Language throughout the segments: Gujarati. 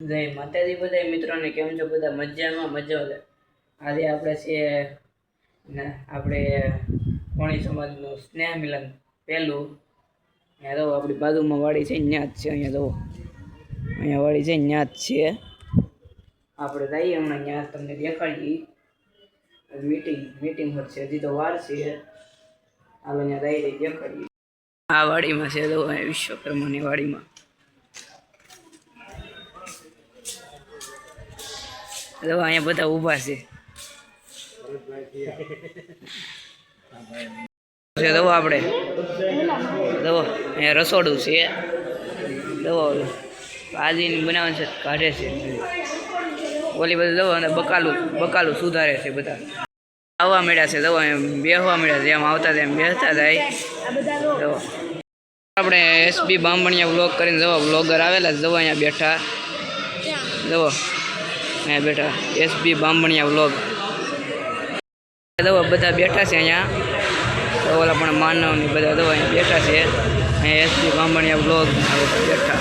જય માતાજી બધા મિત્રોને, કેમ છો બધા? મજામાં મજા લે આજે આપણે છીએ, ને, આપણે કોણી સમાજનું સ્નેહ મિલન પહેલું. અહીંયા તો આપણી બાજુમાં વાડી છે ત્યાં જ છે, અહીંયા તો. અહીંયા વાડી છે ત્યાં જ છે. આપણે જઈએ હમણાં ત્યાં, તમને દેખાડીએ. મીટિંગ મીટિંગ પર છે, હજી તો વાર છે. હાલો અહીંયા જઈ દેખાડીએ. આ વાડીમાં છે અહીંયા વિશ્વકર્માની વાડીમાં. જો અહીંયા બધા ઊભા છે. દવો આપણે. દવો, અહીંયા રસોડું છે. દવો ભાજીને બનાવવાનું છે, કાઢે છે. ઓલી બધું દવા અને બકાલું બકાલું સુધારે છે બધા. આવવા મળ્યા છે દવા, એમ બેહવા મળ્યા છે. એમ આવતા તેમ બેસતા થાય દવા. આપણે એસબી બામણિયા વ્લોગ કરીને જવા વ્લોગર આવેલા જવા અહીંયા બેઠા. જવો અહીંયા બેઠા એસબી બામણિયા વ્લોગ બધા બેઠા છે અહીંયા. ઓલા પણ માનવ ને બધા દવા અહીંયા બેઠા છે. અહીંયા એસબી બામણિયા વ્લોગ બેઠા.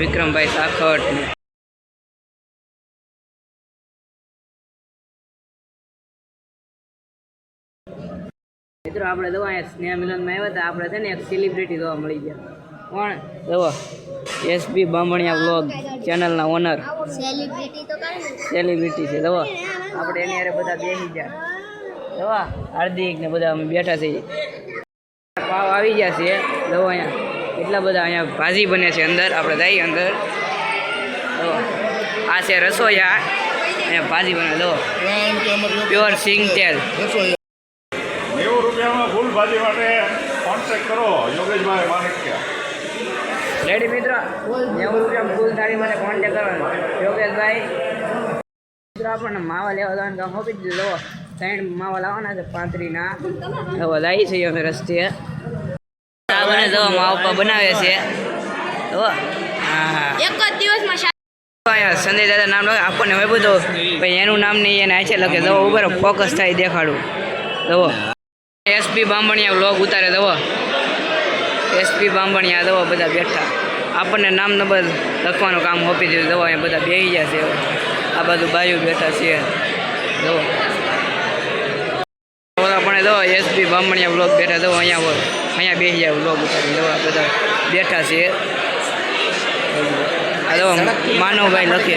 વિક્રમભાઈ સાખટ મિત્રો, આપણે દવા અહીંયા સ્નેહ મિલનમાં આવ્યા હતા. આપણે છે ને એક સેલિબ્રિટી દવા મળી ગયા. કોણ? જુઓ એસપી બામણિયા વ્લોગ ચેનલના ઓનર સેલિબ્રિટી છે જુઓ આપણે એની હારે બધા બેસી ગયા. દવા હાર્દિક ને બધા અમે બેઠા છીએ. પાવ આવી ગયા છે દવા અહીંયા એટલા બધા અહીંયા ભાજી બને છે અંદર. આપણે જઈએ અંદર. જુઓ આ છે રસોઈયા અહીંયા ભાજી બને જુઓ પ્યોર સિંગ તેલ નેવું રૂપિયામાં ફૂલ ભાજી માટે કોન્ટેક્ટ કરો યોગેશભાઈ માણિક્યા રેડી મિત્રો? નેવું રૂપિયા ફૂલ થાળી મને કોન્ટેક કરવાનો યોગેશભાઈ મિત્રો આપણને માવા લેવા જવાનું કામ હોપી દીધું લો ત્રણ માવા લાવવાના છે પાંત્રીના. લાવી છે અમે રસ્તે. આ બને જો માવા બનાવે છે. જો હા એક જ દિવસમાં સંજય દાદા નામ આપણને હવે બધું ભાઈ એનું નામ નહીં એને આચે લખે. દવો ઉપર ફોકસ થાય દેખાડું. દવો એસપી બામણિયા વ્લોગ ઉતારે દવો એસપી બાંભણિયા દવા બધા બેઠા. આપણને નામ નંબર લખવાનું કામ હોપી દીધું, દવા અહીંયા બધા બેહી ગયા છે. આ બાજુ બાજુ બેઠા છે. દવા. પણ દો એસપી બામણીયા બ્લોક બેઠા, દવા અહીંયા હોય. અહીંયા બેસી જાય બ્લોક ઉતારી દવા બધા બેઠા છે. આ દવા માનવભાઈ લખે.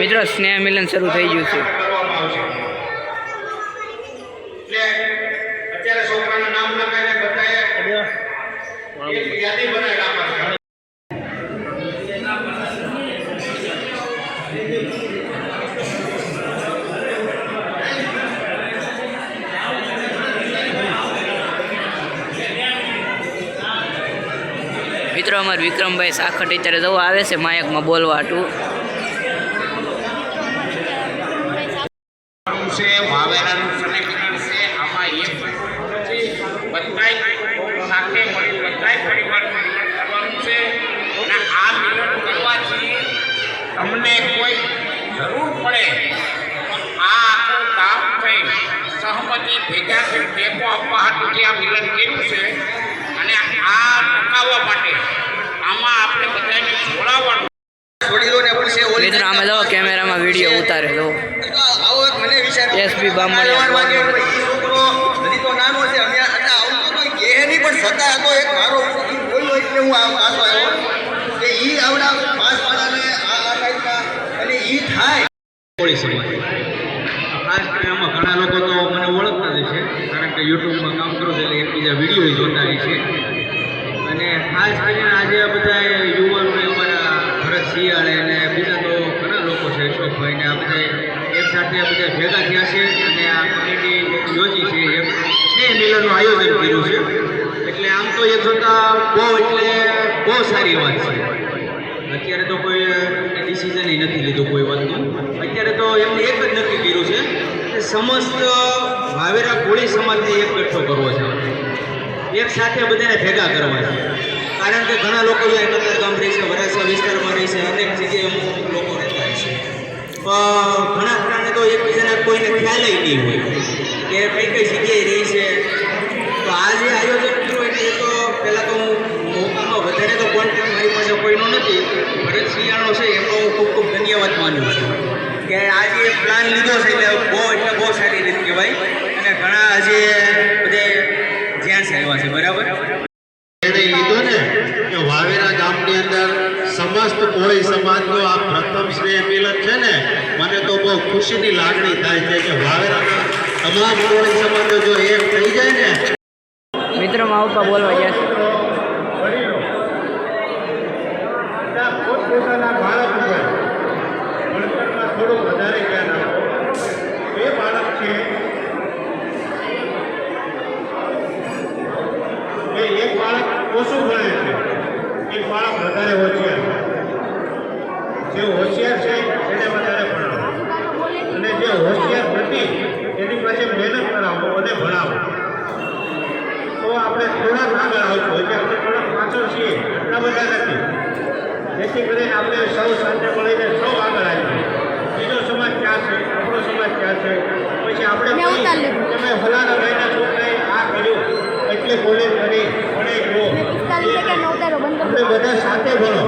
મિત્રો, સ્નેહ મિલન શરૂ થઈ ગયું છે અત્યારે છોકરાના નામ લખાઈને બધાએ એક યાદી બનાવી આપવાની મિત્રો અમાર વિક્રમભાઈ સાખટ અત્યારે જવું આવે છે માયકમાં બોલવા હાટું. છે વાવેરાનું કનેક્શન છે આમાં એક બધાય સાથે મળી બધાય પરિવાર મિલન કરવાનું છે અને આ મિલન કરવાથી તમને કોઈ જરૂર પડે. આ આખું કામ થઈ સહમતિ ભેગા થઈ ટેકો આપવા હાટું જે આ મિલન કર્યું છે. અને આ ટકાવવા માટે આમાં આપણે બધાને જોડાવાનું. વડીલોને પૂછે ઓલી મિત્રો કેમેરામાં વીડિયો ઉતારે એસપી નાનો છે પણ છતાં તો એક મારો બોલ્યો એટલે હું આ પાછો આવ્યો કે ઈ આવડા પાંચ પાડાને આ આ ટાઈપના અને ઈ થાય સમાજ ખાસ કરીને આમાં ઘણા લોકો તો મને ઓળખતા જ છે, કારણ કે યુટ્યુબમાં કામ કરું છું એટલે એકબીજા વીડિયો જોતા હોય છે. અને ખાસ કરીને આજે બધા યુવાનો અમારા ભરત શિયાળે અને બીજા તો ઘણા લોકો છે અશોકભાઈ આ બધા એક સાથે બધા ભેગા થયા છે અને આ કમિટી યોજી છે એક સ્નેહ મિલનનું આયોજન કર્યું છે. એટલે આમ તો એક જોતા બહુ એટલે બહુ સારી વાત છે. અત્યારે તો કોઈ ડિસિઝન નથી લીધું કોઈ વાતનું. એટલે તો એમને એક જ નક્કી કર્યું છે કે સમસ્ત વાવેરા કોળી સમાજને એક બેઠો કરવો છે. એક સાથે બધાને ભેગા કરવા છે. કારણ કે ઘણા લોકો જો એકંદર ગામ રહે છે, વરાછા વિસ્તારમાં રહે છે, અનેક જગ્યાએ અમુક લોકો રહેતા છે. ઘણા ઘણાને તો એકબીજાના કોઈને ખ્યાલ જ નહીં હોય કે કઈ કઈ જગ્યાએ રહી છે. તો આ જે આયોજન કર્યું એટલે તો પહેલાં તો હું મોકામાં વધારે તો કોન્ટેક્ટ મારી પાસે કોઈનો નથી ભરત શિયાળો છે એમનો હું ખૂબ ખૂબ ધન્યવાદ માનું છું. કે આજે પ્લાન લીધો છે એટલે બહુ એટલે બહુ સારી રીત કહેવાય. અને ઘણા આજે બધે જ્યાં છે બરાબર? ને કે વાવેરા ગામની અંદર સમસ્ત કોળી સમાજનો આ પ્રથમ શ્રેય મિલન છે ને મને તો બહુ ખુશીની લાગણી થાય છે કે વાવેરાના તમામ કોળી સમાજો જો એક થઈ જાય ને. મિત્રો મા બાપા બોલવા સૌ સાથે મળીને સૌ આગળ આવી બીજો સમાજ ક્યાં છે આપણો સમાજ ક્યાં છે પછી આપણે તમે ફલાણા ભાઈના છોકરાએ આ કર્યું. એટલે કોલેજ કરી ભણે જો આપણે બધા સાથે ભણો.